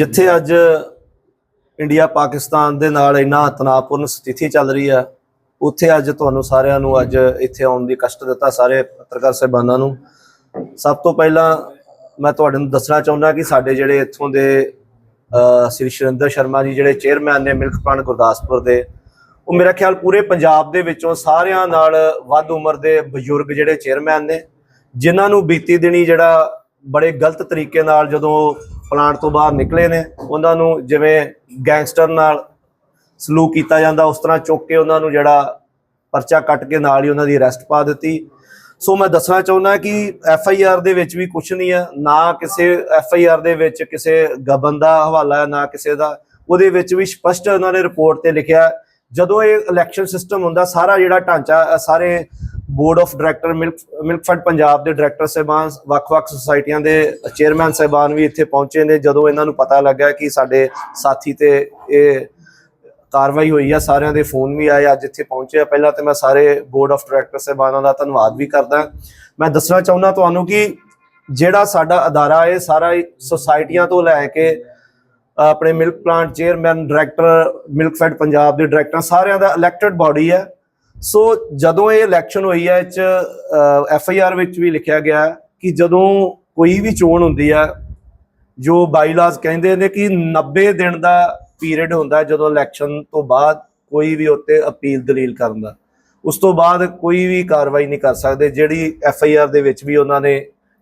ਜਿੱਥੇ ਅੱਜ ਇੰਡੀਆ ਪਾਕਿਸਤਾਨ ਦੇ ਨਾਲ ਇੰਨਾ ਤਣਾਅਪੂਰਨ ਸਥਿਤੀ ਚੱਲ ਰਹੀ ਆ ਉੱਥੇ ਅੱਜ ਤੁਹਾਨੂੰ ਸਾਰਿਆਂ ਨੂੰ ਅੱਜ ਇੱਥੇ ਆਉਣ ਦੀ ਕਸ਼ਟ ਦਿੱਤਾ ਸਾਰੇ ਪੱਤਰਕਾਰ ਸਹਿਬਾਨਾਂ ਨੂੰ। ਸਭ ਤੋਂ ਪਹਿਲਾਂ ਮੈਂ ਤੁਹਾਡੇ ਨੂੰ ਦੱਸਣਾ ਚਾਹੁੰਦਾ ਕਿ ਸਾਡੇ ਜਿਹੜੇ ਇੱਥੋਂ ਦੇ ਸ੍ਰੀ ਸ਼ਰਿੰਦਰ ਸ਼ਰਮਾ ਜੀ ਜਿਹੜੇ ਚੇਅਰਮੈਨ ਨੇ ਮਿਲਕ ਪਲਾਂਟ ਗੁਰਦਾਸਪੁਰ ਦੇ, ਉਹ ਮੇਰਾ ਖਿਆਲ ਪੂਰੇ ਪੰਜਾਬ ਦੇ ਵਿੱਚੋਂ ਸਾਰਿਆਂ ਨਾਲ ਵੱਧ ਉਮਰ ਦੇ ਬਜ਼ੁਰਗ ਜਿਹੜੇ ਚੇਅਰਮੈਨ ਨੇ, ਜਿਨ੍ਹਾਂ ਨੂੰ ਬੀਤੀ ਦਿਨੀ ਜਿਹੜਾ ਬੜੇ ਗਲਤ ਤਰੀਕੇ ਨਾਲ ਜਦੋਂ ਪਲਾਂਟ ਤੋਂ ਬਾਹਰ ਨਿਕਲੇ ਨੇ, ਉਹਨਾਂ ਨੂੰ ਜਿਵੇਂ ਗੈਂਗਸਟਰ ਨਾਲ ਸਲੂਕ ਕੀਤਾ ਜਾਂਦਾ, ਉਸ ਤਰ੍ਹਾਂ ਚੁੱਕ ਕੇ ਉਹਨਾਂ ਨੂੰ ਜਿਹੜਾ ਪਰਚਾ ਕੱਟ ਕੇ ਨਾਲ ਹੀ ਉਹਨਾਂ ਦੀ ਅਰੈਸਟ ਪਾ ਦਿੱਤੀ। ਸੋ ਮੈਂ ਦੱਸਣਾ ਚਾਹੁੰਦਾ ਕਿ ਐਫ ਆਈ ਆਰ ਦੇ ਵਿੱਚ ਵੀ ਕੁਝ ਨਹੀਂ ਹੈ, ਨਾ ਕਿਸੇ ਐਫ ਆਈ ਆਰ ਦੇ ਵਿੱਚ ਕਿਸੇ ਗਬਨ ਦਾ ਹਵਾਲਾ ਹੈ ਨਾ ਕਿਸੇ ਦਾ। ਉਹਦੇ ਵਿੱਚ ਵੀ ਸਪਸ਼ਟ ਉਹਨਾਂ ਨੇ ਰਿਪੋਰਟ ਤੇ ਲਿਖਿਆ, ਜਦੋਂ ਇਹ ਇਲੈਕਸ਼ਨ ਸਿਸਟਮ ਹੁੰਦਾ, ਸਾਰਾ ਜਿਹੜਾ ਢਾਂਚਾ ਸਾਰੇ board of director milk milk fed Punjab ਦੇ ਡਾਇਰੈਕਟਰ ਸਾਹਿਬਾਨ, ਵੱਖ-ਵੱਖ ਸੁਸਾਇਟੀਆਂ ਦੇ ਚੇਅਰਮੈਨ ਸਾਹਿਬਾਨ ਵੀ ਇੱਥੇ ਪਹੁੰਚੇ ਨੇ। ਜਦੋਂ ਇਹਨਾਂ ਨੂੰ ਪਤਾ ਲੱਗਾ ਕਿ ਸਾਡੇ ਸਾਥੀ ਤੇ ਇਹ ਕਾਰਵਾਈ ਹੋਈ ਆ, ਸਾਰਿਆਂ ਦੇ ਫੋਨ ਵੀ ਆਏ, ਅੱਜ ਇੱਥੇ ਪਹੁੰਚੇ ਆ। ਪਹਿਲਾਂ ਤੇ ਮੈਂ ਸਾਰੇ ਬੋਰਡ ਆਫ ਡਾਇਰੈਕਟਰ ਸਾਹਿਬਾਨਾਂ ਦਾ ਧੰਨਵਾਦ ਵੀ ਕਰਦਾ। ਮੈਂ ਦੱਸਣਾ ਚਾਹੁੰਦਾ ਤੁਹਾਨੂੰ ਕਿ ਜਿਹੜਾ ਸਾਡਾ ਅਦਾਰਾ ਹੈ ਸਾਰਾ ਸੁਸਾਇਟੀਆਂ ਤੋਂ ਲੈ ਕੇ ਆਪਣੇ milk plant chairman, director milk fed Punjab ਦੇ ਡਾਇਰੈਕਟਰ, ਸਾਰਿਆਂ ਦਾ ਇਲੈਕਟਡ ਬਾਡੀ ਹੈ। ਸੋ ਜਦੋਂ ਇਹ ਇਲੈਕਸ਼ਨ ਹੋਈ ਹੈ, ਇਹ ਚ ਐਫ ਆਈ ਆਰ ਵਿੱਚ ਵੀ ਲਿਖਿਆ ਗਿਆ ਕਿ ਜਦੋਂ ਕੋਈ ਵੀ ਚੋਣ ਹੁੰਦੀ ਹੈ, ਜੋ ਬਾਈਲਾਜ਼ ਕਹਿੰਦੇ ਨੇ ਕਿ 90 ਦਿਨ ਦਾ ਪੀਰੀਅਡ ਹੁੰਦਾ ਜਦੋਂ ਇਲੈਕਸ਼ਨ ਤੋਂ ਬਾਅਦ ਕੋਈ ਵੀ ਉੱਤੇ ਅਪੀਲ ਦਲੀਲ ਕਰਨ ਦਾ, ਉਸ ਤੋਂ ਬਾਅਦ ਕੋਈ ਵੀ ਕਾਰਵਾਈ ਨਹੀਂ ਕਰ ਸਕਦੇ, ਜਿਹੜੀ ਐਫ ਆਈ ਆਰ ਦੇ ਵਿੱਚ ਵੀ ਉਹਨਾਂ ਨੇ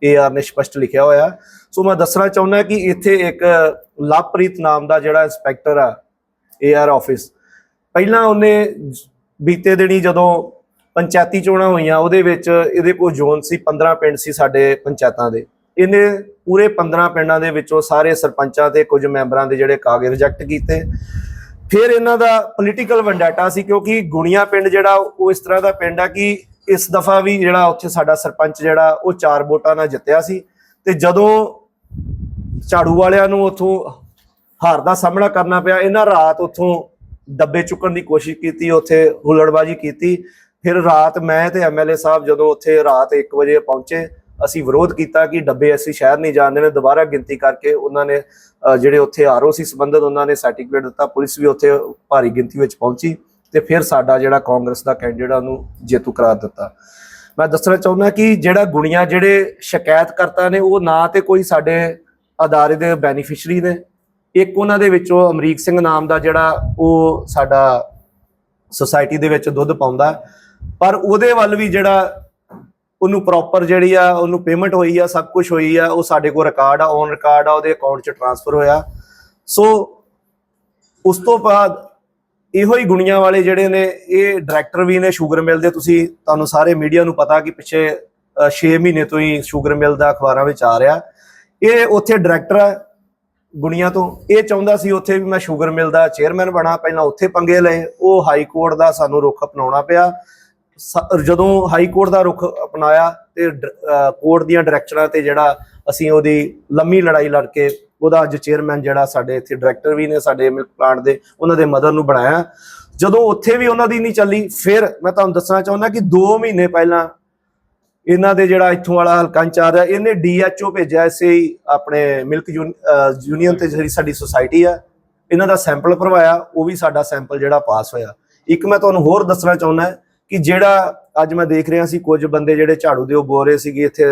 ਏ ਆਰ ਨੇ ਸਪਸ਼ਟ ਲਿਖਿਆ ਹੋਇਆ ਸੋ ਮੈਂ ਦੱਸਣਾ ਚਾਹੁੰਦਾ ਕਿ ਇੱਥੇ ਇੱਕ ਲਵਪ੍ਰੀਤ ਨਾਮ ਦਾ ਜਿਹੜਾ ਇੰਸਪੈਕਟਰ ਆ ਏ ਆਰ ਆਫਿਸ ਪਹਿਲਾਂ ਉਹਨੇ ਬੀਤੇ ਦਿਨੀ ਜਦੋਂ ਪੰਚਾਇਤੀ ਚੋਣਾਂ ਹੋਈਆਂ, ਉਹਦੇ ਵਿੱਚ ਇਹਦੇ ਕੋਲ ਜ਼ੋਨ ਸੀ 15 ਪਿੰਡ ਸੀ ਸਾਡੇ ਪੰਚਾਇਤਾਂ ਦੇ। ਇਹਨੇ ਪੂਰੇ 15 ਪਿੰਡਾਂ ਦੇ ਵਿੱਚੋਂ ਸਾਰੇ ਸਰਪੰਚਾਂ ਤੇ ਕੁਝ ਮੈਂਬਰਾਂ ਦੇ ਜਿਹੜੇ ਕਾਗਜ਼ ਰਿਜੈਕਟ ਕੀਤੇ। ਫਿਰ ਇਹਨਾਂ ਦਾ ਪੋਲੀਟੀਕਲ ਵੰਡਾਟਾ ਸੀ, ਕਿਉਂਕਿ ਗੁਣੀਆਂ ਪਿੰਡ ਜਿਹੜਾ, ਉਹ ਇਸ ਤਰ੍ਹਾਂ ਦਾ ਪਿੰਡ ਆ ਕਿ ਇਸ ਦਫਾ ਵੀ ਜਿਹੜਾ ਉੱਥੇ ਸਾਡਾ ਸਰਪੰਚ ਜਿਹੜਾ, ਉਹ ਚਾਰ ਵੋਟਾਂ ਨਾਲ ਜਿੱਤਿਆ ਸੀ ਤੇ ਜਦੋਂ ਝਾੜੂ ਵਾਲਿਆਂ ਨੂੰ ਉੱਥੋਂ ਹਾਰ ਦਾ ਸਾਹਮਣਾ ਕਰਨਾ ਪਿਆ, ਇਹਨਾਂ ਰਾਤ ਉੱਥੋਂ ਡੱਬੇ ਚੁੱਕਣ ਦੀ ਕੋਸ਼ਿਸ਼ ਕੀਤੀ, ਉੱਥੇ ਹੁਲੜਬਾਜੀ ਕੀਤੀ। ਫਿਰ ਰਾਤ ਮੈਂ ਤੇ ਐਮਐਲਏ ਸਾਹਿਬ ਜਦੋਂ ਉੱਥੇ ਰਾਤ 1 ਵਜੇ ਪਹੁੰਚੇ, ਅਸੀਂ ਵਿਰੋਧ ਕੀਤਾ ਕਿ ਡੱਬੇ ਅਸੀਂ ਸ਼ਹਿਰ ਨਹੀਂ ਜਾਣ ਦੇਣੇ। ਦੁਬਾਰਾ ਗਿਣਤੀ ਕਰਕੇ ਉਹਨਾਂ ਨੇ ਜਿਹੜੇ ਉੱਥੇ ਆਰਓ ਸੀ ਸੰਬੰਧਤ, ਉਹਨਾਂ ਨੇ ਸਰਟੀਫਿਕੇਟ ਦਿੱਤਾ। ਪੁਲਿਸ ਵੀ ਉੱਥੇ ਭਾਰੀ ਗਿਣਤੀ ਵਿੱਚ ਪਹੁੰਚੀ ਤੇ ਫਿਰ ਸਾਡਾ ਜਿਹੜਾ ਕਾਂਗਰਸ ਦਾ ਕੈਂਡੀਡੇਟ ਉਹਨੂੰ ਜੇਤੂ ਕਰਾਰ ਦਿੱਤਾ। ਮੈਂ ਦੱਸਣਾ ਚਾਹੁੰਦਾ ਕਿ ਜਿਹੜਾ ਗੁਣੀਆਂ, ਜਿਹੜੇ ਸ਼ਿਕਾਇਤਕਰਤਾ ਨੇ, ਉਹ ਨਾ ਤੇ ਕੋਈ ਸਾਡੇ ਅਦਾਰੇ ਦੇ ਬੈਨੀਫੀਸ਼ਰੀ ਨੇ ਇੱਕ ਉਹਨਾਂ ਦੇ ਵਿੱਚੋਂ ਅਮਰੀਕ ਸਿੰਘ ਨਾਮ ਦਾ ਜਿਹੜਾ ਉਹ ਸਾਡਾ ਸੁਸਾਇਟੀ ਦੇ ਵਿੱਚ ਦੁੱਧ ਪਾਉਂਦਾ। ਪਰ ਉਹਦੇ ਵੱਲ ਵੀ ਜਿਹੜਾ ਉਹਨੂੰ ਪ੍ਰੋਪਰ ਜਿਹੜੀ ਆ, ਉਹਨੂੰ ਪੇਮੈਂਟ ਹੋਈ ਆ, ਸਭ ਕੁਝ ਹੋਈ ਆ, ਉਹ ਸਾਡੇ ਕੋਲ ਰਿਕਾਰਡ ਆ ਔਨ ਰਿਕਾਰਡ ਆ, ਉਹਦੇ ਅਕਾਊਂਟ 'ਚ ਟ੍ਰਾਂਸਫਰ ਹੋਇਆ। ਸੋ ਉਸ ਤੋਂ ਬਾਅਦ ਇਹੋ ਹੀ ਗੁਣੀਆਂ ਵਾਲੇ ਜਿਹੜੇ ਨੇ, ਇਹ ਡਾਇਰੈਕਟਰ ਵੀ ਨੇ ਸ਼ੂਗਰ ਮਿਲ ਦੇ। ਤੁਸੀਂ, ਤੁਹਾਨੂੰ ਸਾਰੇ ਮੀਡੀਆ ਨੂੰ ਪਤਾ ਕਿ ਪਿੱਛੇ 6 ਮਹੀਨੇ ਤੋਂ ਹੀ ਸ਼ੂਗਰ ਮਿਲ ਦਾ ਅਖਬਾਰਾਂ ਵਿੱਚ ਆ ਰਿਹਾ। ਇਹ ਉੱਥੇ ਡਾਇਰੈਕਟਰ ਹੈ ਗੁਣੀਆਂ ਤੋਂ। ਇਹ ਚਾਹੁੰਦਾ ਸੀ ਉੱਥੇ ਵੀ ਮੈਂ ਸ਼ੂਗਰ ਮਿਲ ਦਾ ਚੇਅਰਮੈਨ ਬਣਾ। ਪਹਿਲਾਂ ਉੱਥੇ ਪੰਗੇ ਲਏ। ਉਹ ਹਾਈ ਕੋਰਟ ਦਾ ਸਾਨੂੰ ਰੁਖ ਅਪਣਾਉਣਾ ਪਿਆ। ਜਦੋਂ ਹਾਈ ਕੋਰਟ ਦਾ ਰੁਖ ਅਪਣਾਇਆ ਤੇ ਕੋਰਟ ਦੀਆਂ ਡਾਇਰੈਕਸ਼ਨਾਂ ਤੇ ਜਿਹੜਾ ਅਸੀਂ ਉਹਦੀ ਲੰਮੀ ਲੜਾਈ ਲੜ ਕੇ ਉਹਦਾ ਅੱਜ ਚੇਅਰਮੈਨ ਜਿਹੜਾ ਸਾਡੇ ਇੱਥੇ ਡਾਇਰੈਕਟਰ ਵੀ ਨੇ ਸਾਡੇ ਮਿਲਕ ਪਲਾਂਟ ਦੇ, ਉਹਨਾਂ ਦੇ ਮਦਰ ਨੂੰ ਬਣਾਇਆ। ਜਦੋਂ ਉੱਥੇ ਵੀ ਉਹਨਾਂ ਦੀ ਨਹੀਂ ਚੱਲੀ, ਫਿਰ ਮੈਂ ਤੁਹਾਨੂੰ ਦੱਸਣਾ ਚਾਹੁੰਦਾ ਕਿ 2 ਮਹੀਨੇ ਪਹਿਲਾਂ ਇਹਨਾਂ ਦੇ ਜਿਹੜਾ ਇੱਥੋਂ ਵਾਲਾ ਹਲਕਾ ਇੰਚਾਰਜ ਹੈ, ਇਹਨੇ ਡੀਐਚਓ ਭੇਜਿਆ ਇਸੇ ਆਪਣੇ ਮਿਲਕ ਯੂਨ- ਯੂਨੀਅਨ ਤੇ ਜਿਹੜੀ ਸਾਡੀ ਸੁਸਾਇਟੀ ਆ, ਇਹਨਾਂ ਦਾ ਸੈਂਪਲ ਭਰਵਾਇਆ, ਉਹ ਵੀ ਸਾਡਾ ਸੈਂਪਲ ਜਿਹੜਾ ਪਾਸ ਹੋਇਆ। ਇੱਕ ਮੈਂ ਤੁਹਾਨੂੰ ਹੋਰ ਦੱਸਣਾ ਚਾਹੁੰਦਾ ਕਿ ਜਿਹੜਾ ਅੱਜ ਮੈਂ ਦੇਖ ਰਿਹਾ ਸੀ, ਕੁਝ ਬੰਦੇ ਜਿਹੜੇ ਝਾੜੂ ਦੇ ਉਹ ਬੋ ਰਹੇ ਸੀਗੇ, ਇੱਥੇ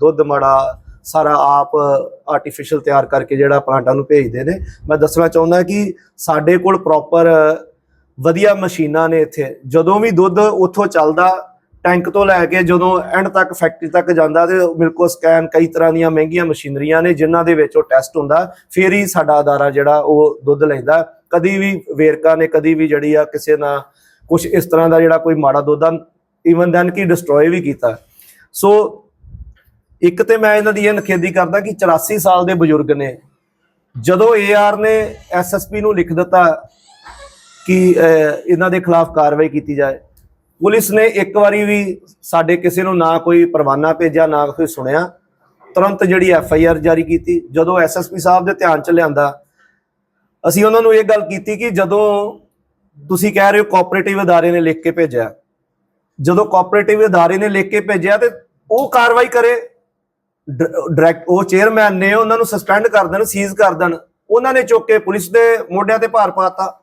ਦੁੱਧ ਮੜਾ, ਸਾਰਾ ਆਪ ਆਰਟੀਫੀਸ਼ੀਅਲ ਤਿਆਰ ਕਰਕੇ ਜਿਹੜਾ ਪਲਾਂਟਾਂ ਨੂੰ ਭੇਜਦੇ ਨੇ। ਮੈਂ ਦੱਸਣਾ ਚਾਹੁੰਦਾ ਕਿ ਸਾਡੇ ਕੋਲ ਪ੍ਰੋਪਰ ਵਧੀਆ ਮਸ਼ੀਨਾਂ ਨੇ ਇੱਥੇ। ਜਦੋਂ ਵੀ ਦੁੱਧ ਉੱਥੋਂ ਚੱਲਦਾ ਟੈਂਕ ਤੋਂ ਲੈ ਕੇ ਜਦੋਂ ਐਂਡ ਤੱਕ ਫੈਕਟਰੀ ਤੱਕ ਜਾਂਦਾ ਤੇ ਮਿਲਕੋ ਸਕੈਨ ਕਈ ਤਰ੍ਹਾਂ ਦੀਆਂ ਮਹਿੰਗੀਆਂ ਮਸ਼ੀਨਰੀਆਂ ਨੇ ਜਿਨ੍ਹਾਂ ਦੇ ਵਿੱਚ ਉਹ ਟੈਸਟ ਹੁੰਦਾ, ਫਿਰ ਹੀ ਸਾਡਾ ਅਦਾਰਾ ਜਿਹੜਾ ਉਹ ਦੁੱਧ ਲੈਂਦਾ। ਕਦੀ ਵੀ ਵੇਰਕਾ ਨੇ, ਕਦੀ ਵੀ ਜਿਹੜੀ ਆ ਕਿਸੇ ਨਾਲ ਕੁਝ ਇਸ ਤਰ੍ਹਾਂ ਦਾ ਜਿਹੜਾ ਕੋਈ ਮਾੜਾ ਦੁੱਧ ਆ ਈਵਨ ਦੈਨ ਕੀ ਡਿਸਟਰੋਏ ਵੀ ਕੀਤਾ। ਸੋ ਇੱਕ ਤੇ ਮੈਂ ਇਹਨਾਂ ਦੀ ਇਹ ਨਖੇਦੀ ਕਰਦਾ ਕਿ 84 ਸਾਲ ਦੇ ਬਜ਼ੁਰਗ ਨੇ। ਜਦੋਂ ਏਆਰ ਨੇ ਐਸਐਸਪੀ ਨੂੰ ਲਿਖ ਦਿੱਤਾ ਕਿ ਇਹਨਾਂ ਦੇ ਖਿਲਾਫ ਕਾਰਵਾਈ ਕੀਤੀ ਜਾਏ ਪੁਲਿਸ ਨੇ ਇੱਕ ਵਾਰੀ ਵੀ ਸਾਡੇ ਕਿਸੇ ਨੂੰ ਨਾ ਕੋਈ ਪਰਵਾਨਾ ਭੇਜਿਆ, ਨਾ ਕੋਈ ਸੁਣਿਆ। ਤੁਰੰਤ ਜਿਹੜੀ ਐਫ ਆਈ ਆਰ ਜਾਰੀ ਕੀਤੀ। ਜਦੋਂ ਐਸਐਸਪੀ ਸਾਹਿਬ ਦੇ ਧਿਆਨ ਚ ਲਿਆਂਦਾ, ਅਸੀਂ ਉਹਨਾਂ ਨੂੰ ਇਹ ਗੱਲ ਕੀਤੀ ਕਿ ਜਦੋਂ ਤੁਸੀਂ ਕਹਿ ਰਹੇ ਹੋ ਕੋਆਪਰੇਟਿਵ ਅਦਾਰੇ ਨੇ ਲਿਖ ਕੇ ਭੇਜਿਆ, ਜਦੋਂ ਕੋਆਪਰੇਟਿਵ ਅਦਾਰੇ ਨੇ ਲਿਖ ਕੇ ਭੇਜਿਆ ਤੇ ਉਹ ਕਾਰਵਾਈ ਕਰੇ। ਡਾਇਰੈਕਟ ਉਹ ਚੇਅਰਮੈਨ ਨੇ ਉਹਨਾਂ ਨੂੰ ਸਸਪੈਂਡ ਕਰ ਦੇਣ ਸੀਜ਼ ਕਰ ਦੇਣ। ਉਹਨਾਂ ਨੇ ਚੁੱਕ ਕੇ ਪੁਲਿਸ ਦੇ ਮੋਢਿਆਂ ਤੇ ਭਾਰ ਪਾਤਾ